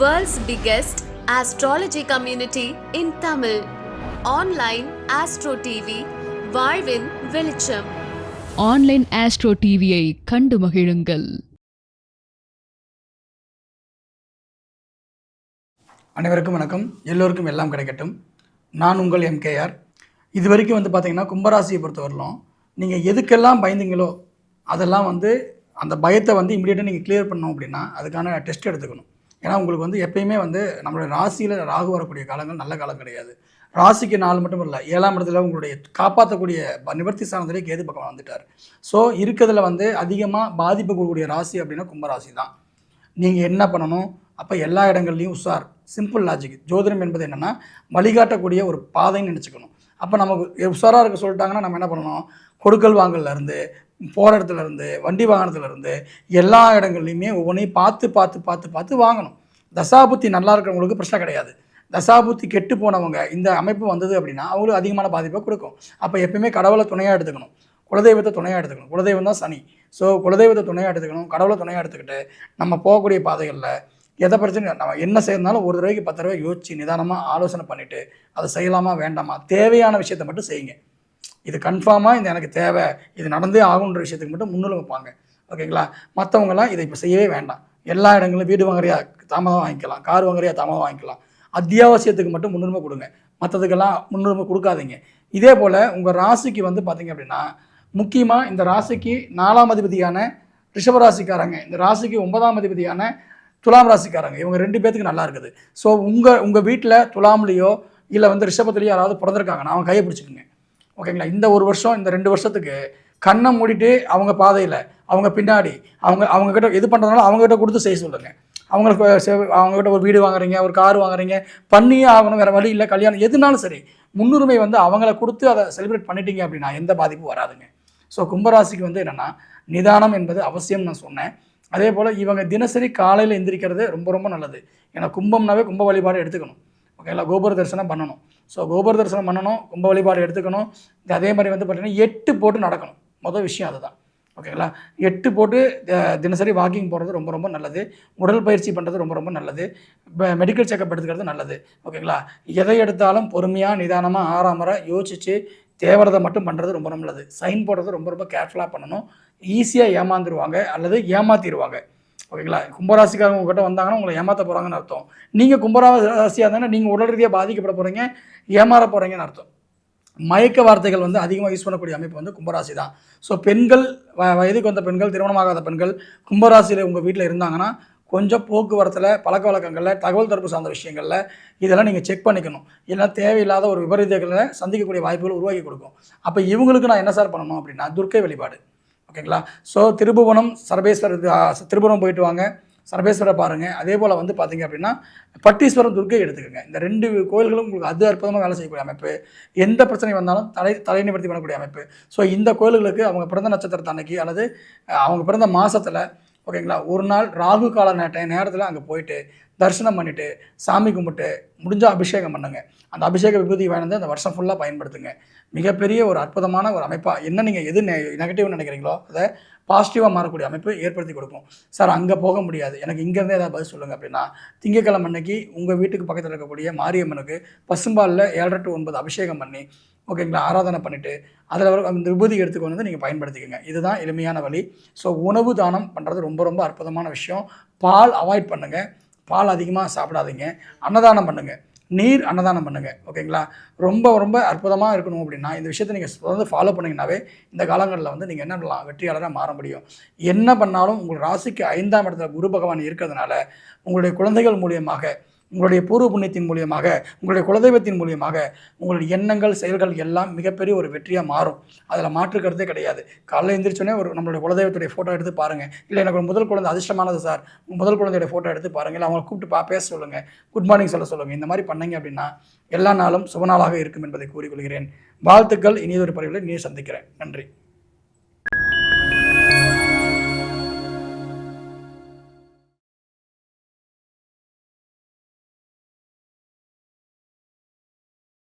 World's biggest astrology community in Tamil. Online Astro TV, வாழ்வின் வெளிச்சம். Online astro டிவியை கண்டு மகிழுங்கள். அனைவருக்கும் வணக்கம். எல்லோருக்கும் எல்லாம் கிடைக்கட்டும். நான் உங்கள் எம்கேஆர் இது வரைக்கும் வந்து பார்த்தீங்கன்னா கும்பராசியை பொறுத்தவரையிலும் நீங்கள் எதுக்கெல்லாம் பயந்தீங்களோ அதெல்லாம் வந்து அந்த பயத்தை வந்து இமீடியட்டாக நீங்கள் கிளியர் பண்ணணும் அப்படின்னா அதுக்கான டெஸ்ட் எடுத்துக்கணும். ஏன்னா உங்களுக்கு வந்து எப்பயுமே வந்து நம்மளுடைய ராசியில் ராகு வரக்கூடிய காலங்கள் நல்ல காலம் கிடையாது. ராசிக்கு நாள் மட்டும் இல்லை ஏழாம் இடத்துல உங்களுடைய காப்பாற்றக்கூடிய நிவர்த்தி சாணத்திலேயே கேது பக்கம் வந்துட்டார். ஸோ இருக்கிறதுல வந்து அதிகமாக பாதிப்பு கொடுக்கக்கூடிய ராசி அப்படின்னா கும்பராசி தான். நீங்கள் என்ன பண்ணணும்? அப்போ எல்லா இடங்கள்லையும் உஷார் சிம்பிள் லாஜிக் ஜோதிடம் என்பது என்னென்னா வழிகாட்டக்கூடிய ஒரு பாதைன்னு நினச்சிக்கணும். அப்போ நமக்கு உஷாராக இருக்க சொல்லிட்டாங்கன்னா நம்ம என்ன பண்ணணும்? கொடுக்கல் வாங்கல்ல இருந்து போகிற இடத்துலேருந்து வண்டி வாகனத்துலேருந்து எல்லா இடங்கள்லையுமே ஒவ்வொன்றையும் பார்த்து பார்த்து பார்த்து பார்த்து வாங்கணும். தசாபுத்தி நல்லா இருக்கிறவங்களுக்கு பிரச்சனை கிடையாது. தசாபுத்தி கெட்டு போனவங்க இந்த அமைப்பு வந்தது அப்படின்னா அவங்களுக்கு அதிகமான பாதிப்பை கொடுக்கும். அப்போ எப்பயுமே கடவுளை துணையாக எடுத்துக்கணும். குலதெய்வத்தை துணையாக எடுத்துக்கணும். குலதெய்வம் தான் சனி. ஸோ குலதெய்வத்தை துணையாக எடுத்துக்கணும். கடவுளை துணையாக எடுத்துக்கிட்டு நம்ம போகக்கூடிய பாதைகளில் எதை பிரச்சனை நம்ம என்ன செய்யறதுனாலும் ஒரு தடவைக்கு பத்து தடவை யோசிச்சு நிதானமாக ஆலோசனை பண்ணிவிட்டு அதை செய்யலாமா வேண்டாமா தேவையான விஷயத்தை மட்டும் செய்யுங்க. இது கன்ஃபார்மாக இந்த எனக்கு தேவை. இது நடந்தே ஆகுன்ற விஷயத்துக்கு மட்டும் முன்னுரிமை வைப்பாங்க ஓகேங்களா மற்றவங்களாம் இதை இப்போ செய்யவே வேண்டாம். எல்லா இடங்களிலும் வீடு வாங்குறியா தாமதம் வாங்கிக்கலாம். கார் வாங்குறியா தாமதம் வாங்கிக்கலாம். அத்தியாவசியத்துக்கு மட்டும் முன்னுரிமை கொடுங்க. மற்றதுக்கெல்லாம் முன்னுரிமை கொடுக்காதீங்க. இதே போல் உங்கள் ராசிக்கு வந்து பார்த்தீங்க அப்படின்னா முக்கியமாக இந்த ராசிக்கு நாலாம் அதிபதியான ரிஷபராசிக்காரங்க இந்த ராசிக்கு ஒன்பதாம் அதிபதியான துலாம் ராசிக்காரங்க இவங்க ரெண்டு பேத்துக்கு நல்லா இருக்குது. ஸோ உங்கள் உங்கள் வீட்டில் துலாம்லேயோ இல்லை வந்து ரிஷபத்துலேயோ யாராவது பிறந்திருக்காங்கன்னா அவங்க கையை பிடிச்சிக்கோங்க. ஓகேங்களா? இந்த ஒரு வருஷம் இந்த ரெண்டு வருஷத்துக்கு கண்ணை மூடிட்டு அவங்க பாதையில் அவங்க பின்னாடி அவங்க அவங்கக்கிட்ட இது பண்ணுறதுனால அவங்ககிட்ட கொடுத்து செய்ய சொல்லுங்கள் அவங்களுக்கு அவங்ககிட்ட ஒரு வீடு வாங்குறீங்க ஒரு கார் வாங்குறீங்க பண்ணியே ஆகணும் வேறு வழி இல்லை கல்யாணம் எதுனாலும் சரி முன்னுரிமை வந்து அவங்கள கொடுத்து அதை செலிப்ரேட் பண்ணிட்டீங்க அப்படின்னா எந்த பாதிப்பும் வராதுங்க. ஸோ கும்பராசிக்கு வந்து என்னென்னா நிதானம் என்பது அவசியம் நான் சொன்னேன். அதே போல் இவங்க தினசரி காலையில் எந்திரிக்கிறது ரொம்ப ரொம்ப நல்லது. ஏன்னா கும்பம்னாவே கும்ப வழிபாடு எடுத்துக்கணும். ஓகேங்களா கோபுர தரிசனம் பண்ணணும். ஸோ கோபுர தரிசனம் பண்ணணும் கும்ப வழிபாடு எடுத்துக்கணும். அதே மாதிரி வந்து பார்த்தீங்கன்னா எட்டு போட்டு நடக்கணும். மொதல் விஷயம் அதுதான். ஓகேங்களா எட்டு போட்டு தினசரி வாக்கிங் போகிறது ரொம்ப ரொம்ப நல்லது. உடல் பயிற்சி பண்ணுறது ரொம்ப ரொம்ப நல்லது. மெடிக்கல் செக்கப் எடுத்துக்கிறது நல்லது. ஓகேங்களா எதை எடுத்தாலும் பொறுமையாக நிதானமாக ஆறாமற யோசித்து தேவரதை மட்டும் பண்ணுறது ரொம்ப ரொம்ப நல்லது. சைன் போடுறது ரொம்ப ரொம்ப கேர்ஃபுல்லாக பண்ணணும். ஈஸியாக ஏமாந்துருவாங்க அல்லது ஏமாத்திடுவாங்க ஓகேங்களா? கும்பராசிக்காரங்க உங்ககிட்ட வந்தாங்கன்னா உங்களை ஏமாற்ற போகிறாங்கன்னு அர்த்தம். நீங்கள் கும்பராசியாக இருந்தாங்கன்னா நீங்கள் உடல் ரீதியாக பாதிக்கப்பட போகிறீங்க ஏமாற போகிறீங்கன்னு அர்த்தம். மயக்க வார்த்தைகள் வந்து அதிகமாக யூஸ் பண்ணக்கூடிய அமைப்பு வந்து கும்பராசி தான். ஸோ பெண்கள் வ வயதுக்கு வந்த பெண்கள் திருமணமாகாத பெண்கள் கும்பராசியில் உங்கள் வீட்டில் இருந்தாங்கன்னா கொஞ்சம் போக்குவரத்தில் பழக்க வழக்கங்களில் தகவல் தொடர்பு சார்ந்த விஷயங்களில் இதெல்லாம் நீங்கள் செக் பண்ணிக்கணும். ஏன்னா தேவையில்லாத ஒரு விபரீதங்களை சந்திக்கக்கூடிய வாய்ப்புகள் உருவாக்கி கொடுக்கும். அப்போ இவங்களுக்கு நான் என்ன சார் பண்ணணும் அப்படின்னா துர்க்கை வழிபாடு. ஓகேங்களா? ஸோ திருபுவனம் சர்வேஸ்வரர் திருபுவனம் போயிட்டு வாங்க. சர்வேஸ்வரர் பாருங்கள் அதே போல் வந்து பார்த்தீங்க அப்படின்னா பட்டீஸ்வரம் துர்க்கை எடுத்துக்கோங்க. இந்த ரெண்டு கோயில்களும் உங்களுக்கு அது அற்புதமாக வேலை செய்யக்கூடிய அமைப்பு. எந்த பிரச்சனை வந்தாலும் தலை தலை நிவர்த்தி பண்ணக்கூடிய அமைப்பு. ஸோ இந்த கோயில்களுக்கு அவங்க பிறந்த நட்சத்திரத்தை அன்னைக்கு அல்லது அவங்க பிறந்த மாதத்தில் ஓகேங்களா? ஒரு நாள் ராகு கால நேட்ட நேரத்தில் அங்கே போயிட்டு தரிசனம் பண்ணிவிட்டு சாமி கும்பிட்டு முடிஞ்சால் அபிஷேகம் பண்ணுங்க. அந்த அபிஷேக விபூதி வாய்ந்து அந்த வருஷம் ஃபுல்லாக பயன்படுத்துங்க. மிகப்பெரிய ஒரு அற்புதமான ஒரு அமைப்பாக என்ன நீங்கள் எது நெகட்டிவ் நினைக்கிறீங்களோ அதை பாசிட்டிவாக மாறக்கூடிய அமைப்பு ஏற்படுத்தி கொடுக்கும். சார் அங்கே போக முடியாது. எனக்கு இங்கேருந்தே ஏதாவது பதில் சொல்லுங்கள் அப்படின்னா திங்கக்கிழமை அன்னைக்கு உங்கள் வீட்டுக்கு பக்கத்தில் இருக்கக்கூடிய மாரியம்மனுக்கு பசும்பாலில் ஏழரை டு ஒன்பது அபிஷேகம் பண்ணி ஓகேங்களா? ஆராதனை பண்ணிவிட்டு அதில் வர அந்த விபூதி எடுத்துக்கொண்டு வந்து நீங்கள் பயன்படுத்திக்கோங்க. இதுதான் எளிமையான வழி. ஸோ உணவு தானம் பண்ணுறது ரொம்ப ரொம்ப அற்புதமான விஷயம். பால் அவாய்ட் பண்ணுங்கள் பால் அதிகமாக சாப்பிடாதீங்க. அன்னதானம் பண்ணுங்கள் நீர் அன்னதானம் பண்ணுங்கள் ஓகேங்களா? ரொம்ப ரொம்ப அற்புதமாக இருக்கணும் அப்படின்னா இந்த விஷயத்தை நீங்கள் தொடர்ந்து ஃபாலோ பண்ணிங்கனாவே இந்த காலங்களில் வந்து நீங்கள் என்ன பண்ணலாம்? வெற்றியாளராக மாற முடியும். என்ன பண்ணாலும் உங்கள் ராசிக்கு ஐந்தாம் இடத்துல குரு பகவான் இருக்கிறதுனால உங்களுடைய குழந்தைகள் மூலியமாக உங்களுடைய பூர்வ புண்ணியத்தின் மூலியமாக உங்களுடைய குலதெய்வத்தின் மூலியமாக உங்களுடைய எண்ணங்கள் செயல்கள் எல்லாம் மிகப்பெரிய ஒரு வெற்றியாக மாறும். அதில் மாற்று கிடையாது. காலையில் எழுந்திரிச்சோன்னே ஒரு நம்மளுடைய குலதெய்வத்துடைய ஃபோட்டோ எடுத்து பாருங்கள் இல்லை எனக்கு ஒரு முதல் குழந்தை அதிர்ஷ்டமானது சார் முதல் குழந்தையோட ஃபோட்டோ எடுத்து பாருங்கள் இல்லை அவங்களை கூப்பிட்டு பா பேச சொல்லுங்கள் குட் மார்னிங் சொல்ல சொல்லுங்கள் இந்த மாதிரி பண்ணீங்க அப்படின்னா எல்லா நாளும் சுபநாளாக இருக்கும் என்பதை கூறிக்கொள்கிறேன். வாழ்த்துக்கள். இனியதொரு பதிவில் நீ சந்திக்கிறேன். நன்றி.